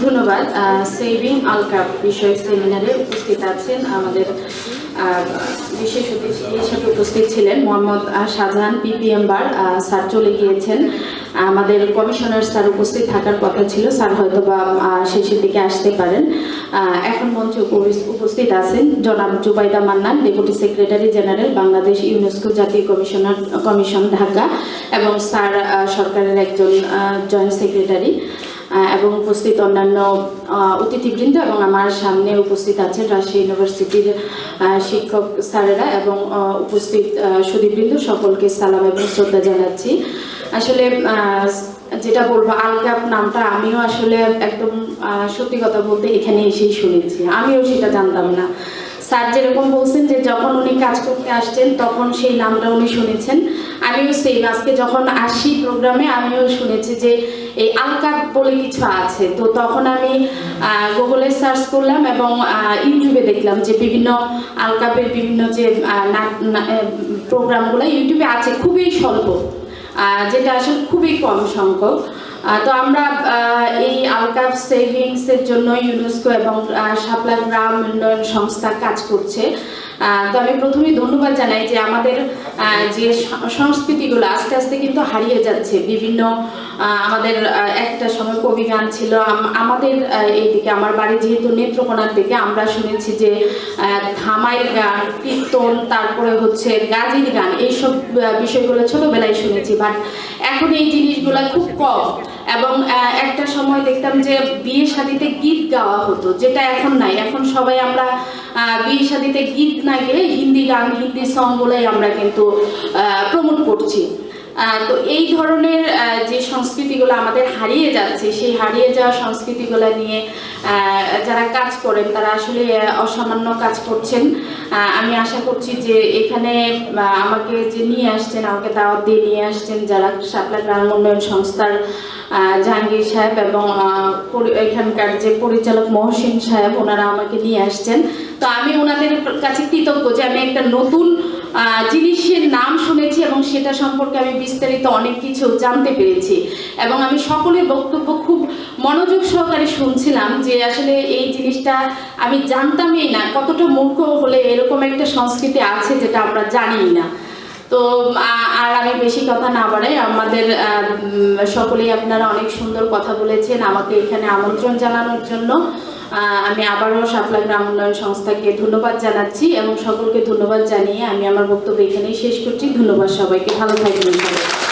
ধন্যবাদ। সেভিং আলকাপ বিষয়ক সেমিনারে উপস্থিত আছেন আমাদের বিশেষ অতিথি হিসেবে উপস্থিত ছিলেন Mohammad Shahjahan PPM bar sir চলে গিয়েছেন। আমাদের কমিশনার স্যার উপস্থিত থাকার কথা ছিল, স্যার হয়তো বা শেষের দিকে আসতে পারেন। এখন মঞ্চে উপস্থিত আছেন জনাব Zubaida Mannan deputy secretary general Bangladesh UNESCO জাতীয় কমিশনার কমিশন ঢাকা, এবং স্যার সরকারের একজন জয়েন্ট সেক্রেটারি এবং উপস্থিত অন্যান্য অতিথিবৃন্দ এবং আমার সামনে উপস্থিত আছেন রাজশাহী ইউনিভার্সিটির শিক্ষক স্যারেরা এবং উপস্থিত সুধীবৃন্দ সকলকে সালাম এবং শ্রদ্ধা জানাচ্ছি। আসলে যেটা বলব আলকাপ নামটা আমিও আসলে একদম সত্যি কথা বলতে এখানে এসেই শুনেছি। আমিও সেটা জানতাম না। স্যার যেরকম বলছেন যে, যখন উনি কাজ করতে আসছেন, তখন সেই নামটা উনি শুনেছেন। আমিও সেই, আজকে যখন আসি প্রোগ্রামে, আমিও শুনেছি যে এই আলকাপ বলে কিছু আছে। তো তখন আমি গুগলে সার্চ করলাম এবং ইউটিউবে দেখলাম যে বিভিন্ন আলকাপের বিভিন্ন যে প্রোগ্রামগুলো ইউটিউবে আছে, খুবই স্বল্প যেটা আসলে খুবই কম সংখ্যক। তো আমরা এই আলকাপ সেভিংসের জন্য ইউনেস্কো এবং শাপলা গ্রাম উন্নয়ন সংস্থা কাজ করছে। তো আমি প্রথমেই ধন্যবাদ জানাই যে আমাদের যে সংস্কৃতিগুলো আস্তে আস্তে কিন্তু হারিয়ে যাচ্ছে। বিভিন্ন আমাদের একটা সময় কবি গান ছিল আমাদের এইদিকে, আমার বাড়ি যেহেতু নেত্রকোনার দিকে, আমরা শুনেছি যে ধামাই গান, কীর্তন, তারপরে হচ্ছে গাজির গান, এইসব বিষয়গুলো ছোটবেলায় শুনেছি। বাট এখন এই জিনিসগুলো খুব কম। এবং একটা সময় দেখতাম যে বিয়ে শাদিতে গীত গাওয়া হতো, যেটা এখন নাই। এখন সবাই আমরা বিয়ে শাদিতে গীত না গেলে হিন্দি গান, হিন্দি সং বলেই আমরা কিন্তু প্রমোট করছি। তো এই ধরনের যে সংস্কৃতিগুলো আমাদের হারিয়ে যাচ্ছে, সেই হারিয়ে যাওয়া সংস্কৃতিগুলো নিয়ে যারা কাজ করেন, তারা আসলে অসামান্য কাজ করছেন। আমি আশা করছি যে এখানে আমাকে যে নিয়ে আসছেন, আমাকে দাওয়াত দিয়ে নিয়ে আসছেন যারা শাপলা গ্রাম উন্নয়ন সংস্থার জাহাঙ্গীর সাহেব এবং এখানকার যে পরিচালক মহসিন সাহেব, ওনারা আমাকে নিয়ে আসছেন। তো আমি ওনাদের কাছে কৃতজ্ঞ যে আমি একটা নতুন জিনিসের নাম শুনেছি এবং সেটা সম্পর্কে আমি বিস্তারিত অনেক কিছু জানতে পেরেছি। এবং আমি সকলের বক্তব্য খুব মনোযোগ সহকারে শুনছিলাম যে আসলে এই জিনিসটা আমি জানতামই না, কতটা মূর্খ হলে এরকম একটা সংস্কৃতি আছে যেটা আমরা জানিই না। তো আর আমি বেশি কথা না বাড়াই, আমাদের সকলেই আপনারা অনেক সুন্দর কথা বলেছেন, আমাকে এখানে আমন্ত্রণ জানানোর জন্য। আমি আবারও শাপলা গ্রাম উন্নয়ন সংস্থাকে ধন্যবাদ জানাচ্ছি এবং সকলকে ধন্যবাদ জানিয়ে আমি আমার বক্তব্য এখানেই শেষ করছি। ধন্যবাদ সবাইকে। ভালো থাকবেন সবাই।